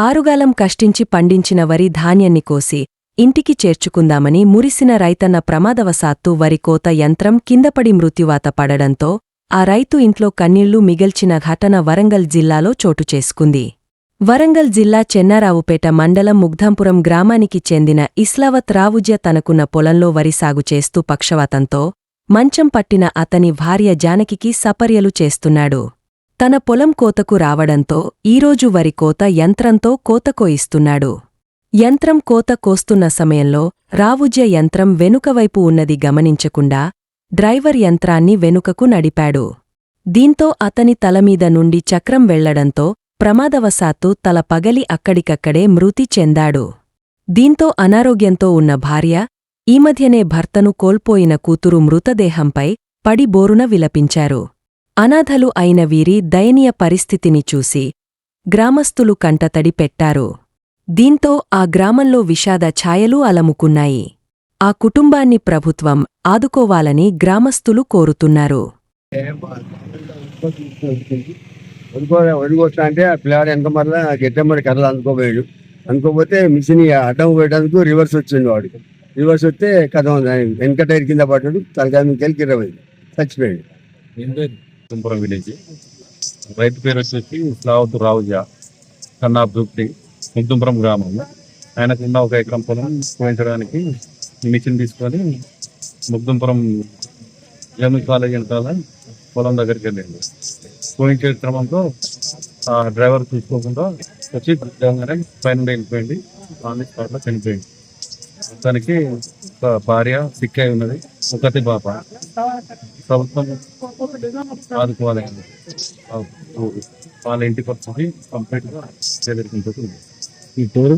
ఆరుగాలం కష్టించి పండించిన వరి ధాన్యాన్ని కోసి ఇంటికి చేర్చుకుందామని మురిసిన రైతన్న ప్రమాదవశాత్తు వరికోత యంత్రం కిందపడి మృత్యువాత పడడంతో ఆ రైతు ఇంట్లో కన్నీళ్ళు మిగల్చిన ఘటన వరంగల్ జిల్లాలో చోటు చేసుకుంది. వరంగల్ జిల్లా చెన్నారావుపేట మండలం ముగ్ధంపురం గ్రామానికి చెందిన ఇస్లావత్ రావుజ్య తనకున్న పొలంలో వరి సాగు చేస్తూ పక్షవాతంతో మంచం పట్టిన అతని భార్య జానకికి సపర్యలు చేస్తున్నాడు. తన పొలం కోతకు రావడంతో ఈరోజు వరి కోత యంత్రంతో కోత కోయిస్తున్నాడు. యంత్రం కోత కోస్తున్న సమయంలో రావుజ్య యంత్రం వెనుకవైపు ఉన్నది గమనించకుండా డ్రైవర్ యంత్రాన్ని వెనుకకు నడిపాడు. దీంతో అతని తలమీద నుండి చక్రం వెళ్ళడంతో ప్రమాదవశాత్తు తల పగలి అక్కడికక్కడే మృతి చెందాడు. దీంతో అనారోగ్యంతో ఉన్న భార్య ఈ మధ్యనే భర్తను కోల్పోయిన కూతురు మృతదేహంపై పడి బోరున విలపించారు. అనాథలు అయిన వీరి దయనీయ పరిస్థితిని చూసి గ్రామస్తులు కంటతడి పెట్టారు. దీంతో ఆ గ్రామంలో విషాద ఛాయలు అలముకున్నాయి. ఆ కుటుంబాన్ని ప్రభుత్వం ఆదుకోవాలని గ్రామస్తులు కోరుతున్నారు. వడుకో వడుకొస్తా అంటే ఆ పిల్లాడు వెనక మరలా గెట్టమ్మడి కర్రలు అందుకోపోయాడు అనుకోపోతే మిషన్ అడ్డం పోయడానికి రివర్స్ వచ్చింది వాడు. రివర్స్ వస్తే కథ వెనక టైర్ కింద పడ్డాడు. తలకాయ మీకు వెళ్ళి చచ్చిపోయాడు. తుంపురం విలేజ్. రైతు పేరు వచ్చేసి స్లావతు రావుజా కన్నా దూప్తి కుంతుంపురం గ్రామం. ఆయనకున్న ఒక ఎకరం పొలం పోయించడానికి మిషన్ తీసుకొని ముగ్దుంపురం జమి కాలేజ్ వెనకాల పొలం దగ్గరికి వెళ్ళింది పోయించే క్రమంలో ఆ డ్రైవర్ చూసుకోకుండా వచ్చి గుద్దంగానే పైన వెళ్ళిపోయింది. ఆన్ ది స్పాట్లో చనిపోయింది. మొత్తానికి ఒక భార్య సిక్ అయి ఉన్నది. ఒకటి పాప. ప్రభుత్వం ఆదుకోవాలి. వాళ్ళ ఇంటి పరిస్థితి కంప్లీట్గా ఈ టూరు